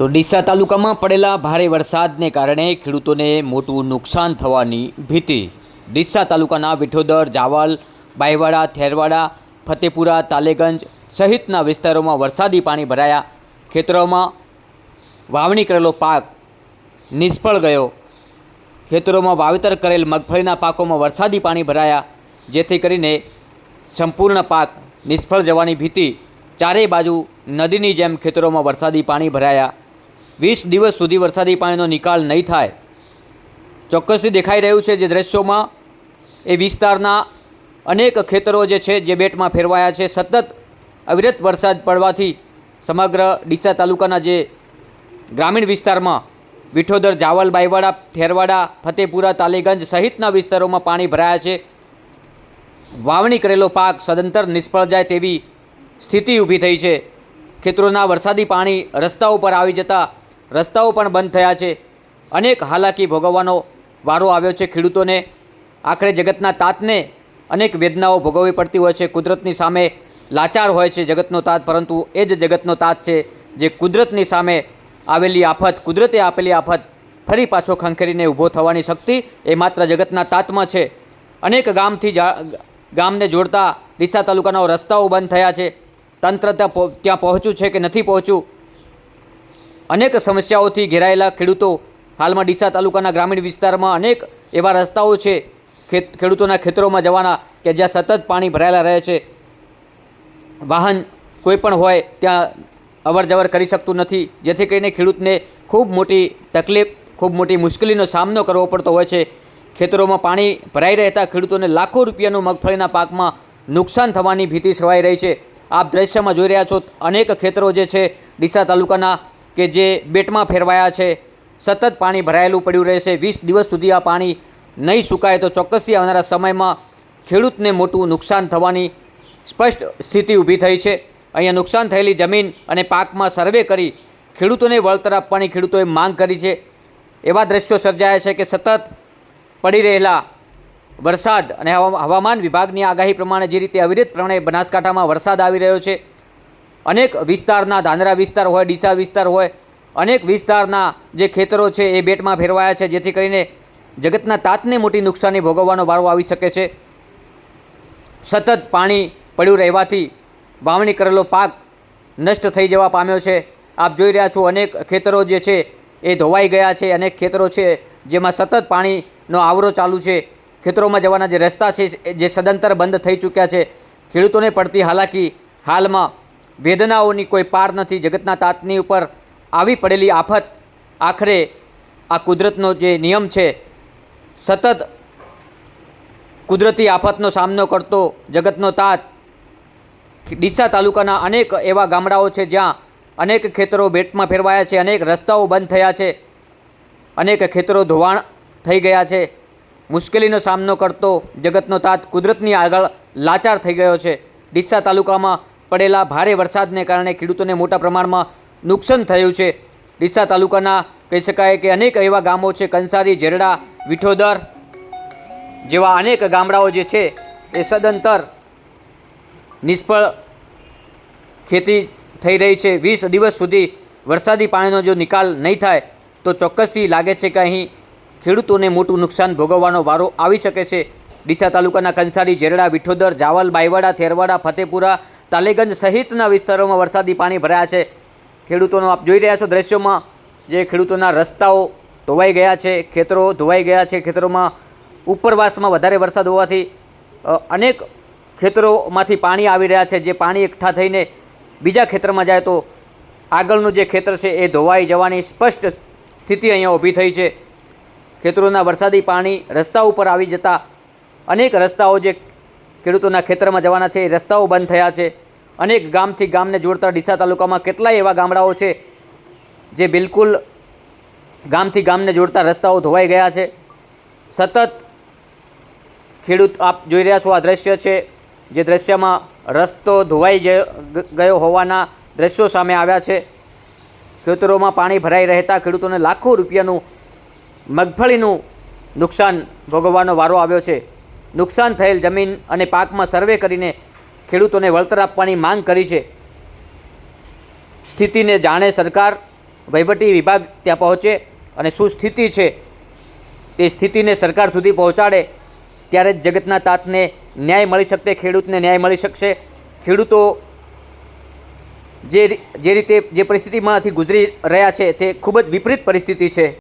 તો ડીસા તાલુકામાં પડેલા ભારે વરસાદને કારણે ખેડૂતોને મોટું નુકસાન થવાની ભીતિ. ડીસા તાલુકાના વિઠોદર, જાવલ, બાયવાડા, થેરવાડા, ફતેપુરા, તાલેગંજ સહિતના વિસ્તારોમાં વરસાદી પાણી ભરાયા. ખેતરોમાં વાવણી કરેલો પાક નિષ્ફળ ગયો. ખેતરોમાં વાવેતર કરેલ મગફળીના પાકોમાં વરસાદી પાણી ભરાયા, જેથી કરીને સંપૂર્ણ પાક નિષ્ફળ જવાની ભીતિ. ચારેય બાજુ નદીની જેમ ખેતરોમાં વરસાદી પાણી ભરાયા. વીસ દિવસ સુધી વરસાદી પાણીનો નિકાલ નહીં થાય. ચોક્કસથી દેખાઈ રહ્યું છે જે દ્રશ્યોમાં એ વિસ્તારના અનેક ખેતરો જે છે, જે બેટમાં ફેરવાયા છે. સતત અવિરત વરસાદ પડવાથી સમગ્ર ડીસા તાલુકાના જે ગ્રામીણ વિસ્તારમાં વિઠોદર, જાવલ બાઈવાડા થેરવાડા ફતેપુરા, તાલીગંજ સહિતના વિસ્તારોમાં પાણી ભરાયા છે. વાવણી કરેલો પાક સદંતર નિષ્ફળ જાય તેવી સ્થિતિ ઊભી થઈ છે. ખેતરોના વરસાદી પાણી રસ્તા ઉપર આવી જતાં રસ્તાઓ પણ બંધ થયા છે. અનેક હાલાકી ભોગવવાનો વારો આવ્યો છે. ખેડૂતોને આખરે જગતના તાતને અનેક વેદનાઓ ભોગવવી પડતી હોય છે. કુદરતની સામે લાચાર હોય છે જગતનો તાત, પરંતુ એ જ જગતનો તાત છે જે કુદરતની સામે આવેલી આફત, કુદરતે આપેલી આફત ફરી પાછો ખંખેરીને ઊભો થવાની શક્તિ એ માત્ર જગતના તાતમાં છે. અનેક ગામથી ગામને જોડતા ડીસા તાલુકાના રસ્તાઓ બંધ થયા છે. તંત્ર ત્યાં ત્યાં પહોંચ્યું છે કે નથી પહોંચ્યું? અનેક સમસ્યાઓથી ઘેરાયેલા ખેડૂતો હાલમાં ડીસા તાલુકાના ગ્રામીણ વિસ્તારમાં અનેક એવા રસ્તાઓ છે ખેડૂતોના ખેતરોમાં જવાના કે જ્યાં સતત પાણી ભરાયેલા રહે છે. વાહન કોઈ પણ હોય ત્યાં અવર જવર કરી શકતું નથી. જેથી કરીને ખેડૂતને ખૂબ મોટી તકલીફ, ખૂબ મોટી મુશ્કેલીનો સામનો કરવો પડતો હોય છે. ખેતરોમાં પાણી ભરાઈ રહેતા ખેડૂતોને લાખો રૂપિયાનું મગફળીના પાકમાં નુકસાન થવાની ભીતિ સેવાઈ રહી છે. આપ દ્રશ્યમાં જોઈ રહ્યા છો, અનેક ખેતરો જે છે, ડીસા તાલુકાના કે જે બેટમાં ફેરવાયા છે. સતત પાણી ભરાયેલું પડ્યું રહેશે. વીસ દિવસ સુધી આ પાણી નહીં સુકાય તો ચોક્કસથી આવનારા સમયમાં ખેડૂતને મોટું નુકસાન થવાની સ્પષ્ટ સ્થિતિ ઊભી થઈ છે. અહીંયા નુકસાન થયેલી જમીન અને પાકમાં સર્વે કરી ખેડૂતોને વળતર આપવાની ખેડૂતોએ માંગ કરી છે. એવા દ્રશ્યો સર્જાયા છે કે સતત પડી રહેલા વરસાદ અને હવા- હવામાન વિભાગની આગાહી પ્રમાણે જે રીતે અવિરતપણે બનાસકાંઠામાં વરસાદ આવી રહ્યો છે અનેક વિસ્તારના ધાંધરા વિસ્તાર હોય, ડીસા વિસ્તાર હોય, અનેક વિસ્તારના જે ખેતરો છે એ બેટમાં ફેરવાયા છે, જેથી કરીને જગતના તાતને મોટી નુકસાની ભોગવવાનો વારો આવી શકે છે. સતત પાણી પડ્યું રહેવાથી વાવણી કરેલો પાક નષ્ટ થઈ જવા પામ્યો છે. આપ જોઈ રહ્યા છો અનેક ખેતરો જે છે એ ધોવાઈ ગયા છે, અનેક ખેતરો છે જેમાં સતત પાણીનો આવરો ચાલુ છે. ખેતરોમાં જવાના જે રસ્તા છે, જે સદંતર બંધ થઈ ચૂક્યા છે. ખેડૂતોને પડતી હાલાકી હાલમાં વેદનાઓની કોઈ પાર નથી, જગતના તાતની ઉપર આવી પડેલી આફત. આખરે આ કુદરતનો જે નિયમ છે, સતત કુદરતી આફતનો સામનો કરતો જગતનો તાત. ડીસા તાલુકાના અનેક એવા ગામડાઓ છે જ્યાં અનેક ખેતરો બેટમાં ફેરવાયા છે, અનેક રસ્તાઓ બંધ થયા છે, અનેક ખેતરો ધોવાણ થઈ ગયા છે. મુશ્કેલીનો સામનો કરતો જગતનો તાત કુદરતની આગળ લાચાર થઈ ગયો છે. ડીસા તાલુકામાં પડેલા ભારે વરસાદને કારણે ખેડૂતોને મોટા પ્રમાણમાં નુકસાન થયું છે. ડીસા તાલુકાના કહી શકાય કે અનેક એવા ગામો છે, કંસારી, જેરડા, વિઠોદર જેવા અનેક ગામડાઓ જે છે, એ સદંતર નિષ્ફળ ખેતી થઈ રહી છે. વીસ દિવસ સુધી વરસાદી પાણીનો જો નિકાલ નહીં થાય, તો ચોક્કસથી લાગે છે કે અહીં ખેડૂતોને મોટું નુકસાન ભોગવવાનો વારો આવી શકે છે. ડીસા તાલુકાના કંસારી, જેરડા, વિઠોદર, જાવલ, બાયવાડા, થેરવાડા, ફતેપુરા તાલેગંજ સહિતના વિસ્તારોમાં વરસાદી પાણી ભરાયા છે. ખેડૂતોનો આપ જોઈ રહ્યા છો દ્રશ્યોમાં જે ખેડૂતોના રસ્તાઓ ધોવાઈ ગયા છે, ખેતરો ધોવાઈ ગયા છે. ખેતરોમાં ઉપરવાસમાં વધારે વરસાદ હોવાથી અનેક ખેતરોમાંથી પાણી આવી રહ્યા છે. જે પાણી એકઠા થઈને બીજા ખેતરમાં જાય તો આગળનું જે ખેતર છે એ ધોવાઈ જવાની સ્પષ્ટ સ્થિતિ અહીંયા ઊભી થઈ છે. ખેતરોના વરસાદી પાણી રસ્તા ઉપર આવી જતા અનેક રસ્તાઓ જે ખેડૂતોના ખેતરમાં જવાના છે રસ્તાઓ બંધ થયા છે. અનેક ગામથી ગામને જોડતા ડીસા તાલુકામાં કેટલાય એવા ગામડાઓ છે, જે બિલકુલ ગામથી ગામને જોડતા રસ્તાઓ ધોવાઈ ગયા છે. સતત ખેડૂત આપ જોઈ રહ્યા છો આ દ્રશ્ય છે, જે દ્રશ્યમાં રસ્તો ધોવાઈ ગયો હોવાના દ્રશ્યો સામે આવ્યા છે. ખેતરોમાં પાણી ભરાઈ રહેતા ખેડૂતોને લાખો રૂપિયાનું મગફળીનું નુકસાન ભોગવવાનો વારો આવ્યો છે. નુકસાન થયેલ જમીન અને પાકમાં સર્વે કરીને ખેડૂતોને વળતર આપવાની માંગ કરી છે. સ્થિતિને જાણે સરકાર વહીવટી વિભાગ ત્યાં પહોંચે અને શું સ્થિતિ છે તે સ્થિતિને સરકાર સુધી પહોંચાડે ત્યારે જ જગતના તાતને ન્યાય મળી શકશે, ખેડૂતને ન્યાય મળી શકશે. ખેડૂતો જે જે રીતે, જે પરિસ્થિતિમાંથી ગુજરી રહ્યા છે તે ખૂબ જ વિપરીત પરિસ્થિતિ છે.